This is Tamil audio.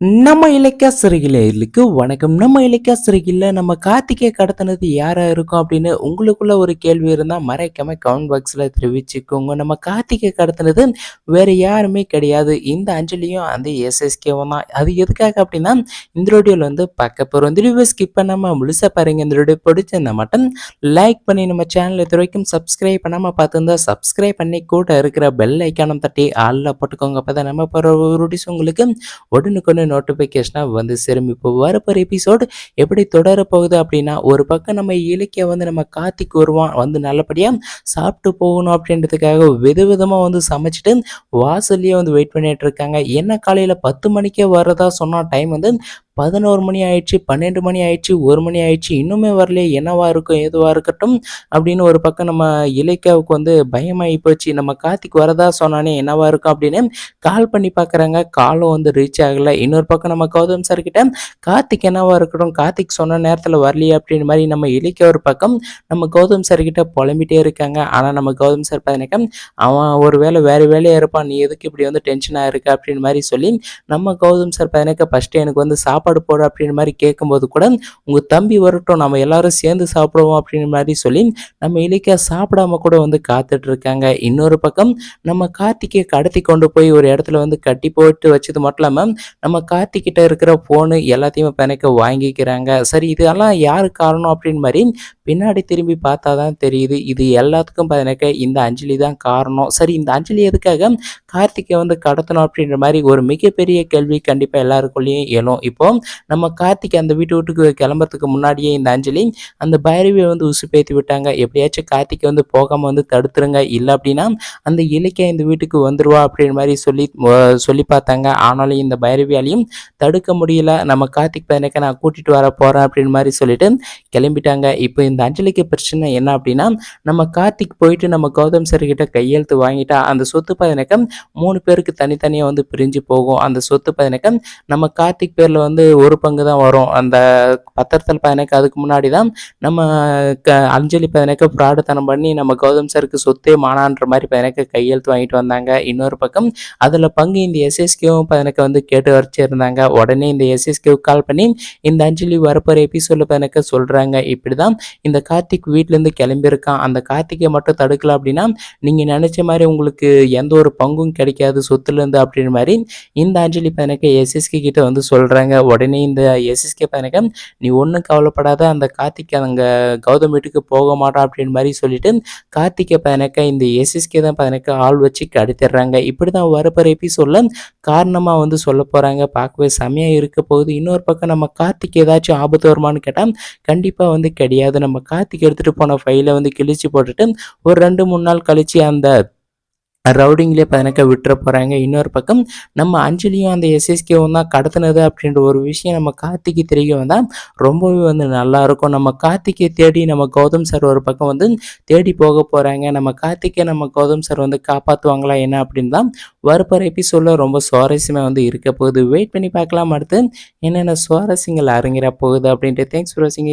நம்ம இலக்கிய சிறைகளுக்கு வணக்கம். நம்ம இலக்கிய சிறுகில நம்ம கார்த்திகை கடத்தினது யாரா இருக்கும் அப்படின்னு உங்களுக்குள்ள ஒரு கேள்வி இருந்தால் மறைக்காம கமெண்ட் பாக்ஸில் தெரிவிச்சுக்கோங்க. நம்ம கார்த்திகை கடத்தினது வேற யாருமே கிடையாது. இந்த அஞ்சலியும் அந்த எஸ்எஸ்கேவும் தான். அது எதுக்காக அப்படின்னா இந்த வீடியோவில் வந்து பார்க்க போகிறோம் இந்த வீடியோ ஸ்கிப் பண்ணாமல் முழுசாக பாருங்க. இந்த ரோடியோ பிடிச்சிருந்தா மட்டும் லைக் பண்ணி நம்ம சேனல் இது வரைக்கும் சப்ஸ்கிரைப் பண்ணாமல் பார்த்துருந்தா சப்ஸ்கிரைப் பண்ணி கூட இருக்கிற பெல் ஐக்கானம் தட்டி ஆளில் போட்டுக்கோங்க. அப்போ தான் நம்ம போகிற ஒரு உங்களுக்கு உடனுக்குன்னு நோட்டிஃபிகேஷனாக வந்து சேரும் இப்போ வரப்போகிற எபிசோடு எப்படி தொடரப்போகுது அப்படின்னா ஒரு பக்கம் நம்ம இலக்கிய வந்து நம்ம கார்த்திக் வருவான் வந்து நல்லபடியாக சாப்பிட்டு போகணும் அப்படின்றதுக்காக வித விதமாக வந்து சமைச்சிட்டு வாசல்லையே வந்து வெயிட் பண்ணிட்டு இருக்காங்க. என்ன காலையில் பத்து மணிக்கே வர்றதா சொன்னால் டைம் வந்து பதினோரு மணி ஆயிடுச்சு பன்னெண்டு மணி ஆயிடுச்சு ஒரு மணி ஆயிடுச்சு இன்னுமே வரலையே என்னவா இருக்கும் எதுவாக இருக்கட்டும் அப்படின்னு ஒரு பக்கம் நம்ம இலக்கியாவுக்கு வந்து பயமாகி போச்சு. நம்ம கார்த்திக் வரதா சொன்னானே என்னவா இருக்கும் அப்படின்னு கால் பண்ணி பார்க்குறாங்க காலும் வந்து ரீச் ஆகலை. இன்னொரு பக்கம் நம்ம கௌதம் சார் கிட்ட கார்த்திக் என்னவா இருக்கட்டும் கார்த்திக் சொன்ன நேரத்தில் வரலையே அப்படின்னு மாதிரி நம்ம இலக்கிய ஒரு பக்கம் நம்ம கௌதம் சார் கிட்ட புலம்பிட்டே இருக்காங்க. ஆனால் நம்ம கௌதம் சார் பார்த்தீங்கன்னா அவன் ஒரு வேலை வேறு வேலையாக இருப்பான் நீ எதுக்கு இப்படி வந்து டென்ஷனாக இருக்க? அப்படின்னு மாதிரி சொல்லி நம்ம கௌதம் சார் பார்த்தீங்கன்னா ஃபஸ்ட்டு எனக்கு வந்து சாப்பாடு சாப்பாடு போடு அப்படின்ற மாதிரி கேட்கும்போது கூட உங்கள் தம்பி வரட்டும் நம்ம எல்லாரும் சேர்ந்து சாப்பிடுவோம் அப்படின்ற மாதிரி சொல்லி நம்ம இலக்கியா சாப்பிடாம கூட வந்து காத்துட்டு இருக்காங்க இன்னொரு பக்கம் நம்ம கார்த்திகை கடத்தி கொண்டு போய் ஒரு இடத்துல வந்து கட்டி போட்டு வச்சது மட்டும் இல்லாமல் நம்ம கார்த்திகிட்ட இருக்கிற ஃபோனு எல்லாத்தையும் பிணைக்க வாங்கிக்கிறாங்க. சரி இதெல்லாம் யாரு காரணம் அப்படின்னு மாதிரி பின்னாடி திரும்பி பார்த்தா தான் தெரியுது. இது எல்லாத்துக்கும் பார்த்தீங்கன்னாக்க இந்த அஞ்சலி தான் காரணம். சரி இந்த அஞ்சலி எதுக்காக கார்த்திகை வந்து கடத்தணும் அப்படின்ற மாதிரி ஒரு மிகப்பெரிய கேள்வி கண்டிப்பாக எல்லாருக்குள்ளேயும் எழும். இப்போ நம்ம கார்த்திக் அந்த வீட்டு வீட்டுக்கு கிளம்புறதுக்கு முன்னாடியே இந்த அஞ்சலி அந்த பைரவியை வந்து உசுப்பேத்தி விட்டாங்க. எப்படியாச்சும் கார்த்திகை வந்து போகாமல் வந்து தடுத்துருங்க. இல்லை அப்படின்னா அந்த இலக்கிய இந்த வீட்டுக்கு வந்துருவா அப்படின்ற மாதிரி சொல்லி சொல்லி பார்த்தாங்க. ஆனாலும் இந்த பைரவியாலையும் தடுக்க முடியல. நம்ம கார்த்திக் பையனுக்கு நான் கூட்டிகிட்டு வர போகிறேன் அப்படின்னு மாதிரி சொல்லிட்டு கிளம்பிட்டாங்க. இப்போ இந்த அஞ்சலிக்கு பிரச்சனை என்ன அப்படின்னா நம்ம கார்த்திக் போயிட்டு நம்ம கௌதம் சார் கிட்ட கையெழுத்து வாங்கிட்டா அந்த சொத்து பதினக்கம் மூணு பேருக்கு தனித்தனியாக வந்து பிரிஞ்சு போகும். அந்த சொத்து பதினக்கம் நம்ம கார்த்திக் பேரில் வந்து ஒரு பங்கு தான் வரும். அந்த பத்திரத்தில் பதினைக்கு அதுக்கு முன்னாடி தான் நம்ம க அஞ்சலி பதினைக்கு பிராடத்தனம் பண்ணி நம்ம கௌதம் சாருக்கு சொத்தே மானான்ற மாதிரி பதினைக்கு கையெழுத்து வாங்கிட்டு வந்தாங்க. இன்னொரு பக்கம் அதில் பங்கு இந்த எஸ்எஸ்கேவும் பதினைக்கு வந்து கேட்டு வரைச்சிருந்தாங்க. உடனே இந்த எஸ்எஸ்கேவுக்கு கால் பண்ணி இந்த அஞ்சலி வரப்போகிற எபிசோடில் பதினைக்கு சொல்கிறாங்க இப்படி தான் இந்த கார்த்திக் வீட்டிலேருந்து கிளம்பியிருக்கான். அந்த கார்த்திகை மட்டும் தடுக்கல அப்படின்னா நீங்கள் நினச்ச மாதிரி உங்களுக்கு எந்த ஒரு பங்கும் கிடைக்காது. சொத்துலேருந்து அப்படின்ற மாதிரி இந்த அஞ்சலி பதினைக்கு எஸ்எஸ்கே கிட்ட வந்து சொல்கிறாங்க உடனே இந்த எஸ்எஸ்கே பையனுக்கு நீ ஒன்றும் கவலைப்படாத அந்த கார்த்திக் அங்கே கௌதம் வீட்டுக்கு போக மாட்டான் அப்படின்னு மாதிரி சொல்லிட்டு கார்த்திகை பதினக்க இந்த எஸ்எஸ்கே தான் பையனுக்கு ஆள் வச்சு கடத்திடுறாங்க. இப்படி தான் வரப்போகிற எபிசோடில் காரணமாக வந்து சொல்ல போகிறாங்க பார்க்கவே செமையாக இருக்க போகுது. இன்னொரு பக்கம் நம்ம கார்த்திக் ஏதாச்சும் ஆபத்து வருமானு கேட்டால் கண்டிப்பாக வந்து கிடையாது. நம்ம கார்த்திக் எடுத்துகிட்டு போன ஃபைலை வந்து கிழிச்சு போட்டுட்டு ஒரு ரெண்டு மூணு நாள் கழிச்சு அந்த ரவுடிங்லேயே பதினக்க விட்டுற போகிறாங்க இன்னொரு பக்கம் நம்ம அஞ்சலியும் அந்த எஸ்எஸ்கேவும் தான் கடத்தினது அப்படின்ற ஒரு விஷயம் நம்ம கார்த்திக்கு தெரிய வந்தால் ரொம்பவே வந்து நல்லா இருக்கும். நம்ம கார்த்திக்கை தேடி நம்ம கௌதம் சார் ஒரு பக்கம் வந்து தேடி போக போகிறாங்க நம்ம கார்த்திகை நம்ம கௌதம் சார் வந்து காப்பாற்றுவாங்களா என்ன அப்படின்னு தான் வரப்போகிற எபிசோடில் ரொம்ப சுவாரஸ்யமாக வந்து இருக்க போகுது. வெயிட் பண்ணி பார்க்கலாம். அடுத்து என்னென்ன சுவாரஸ்யங்கள் அரங்கிற போகுது அப்படின்ட்டு. தேங்க்ஸ் ஃபார் வாட்சிங்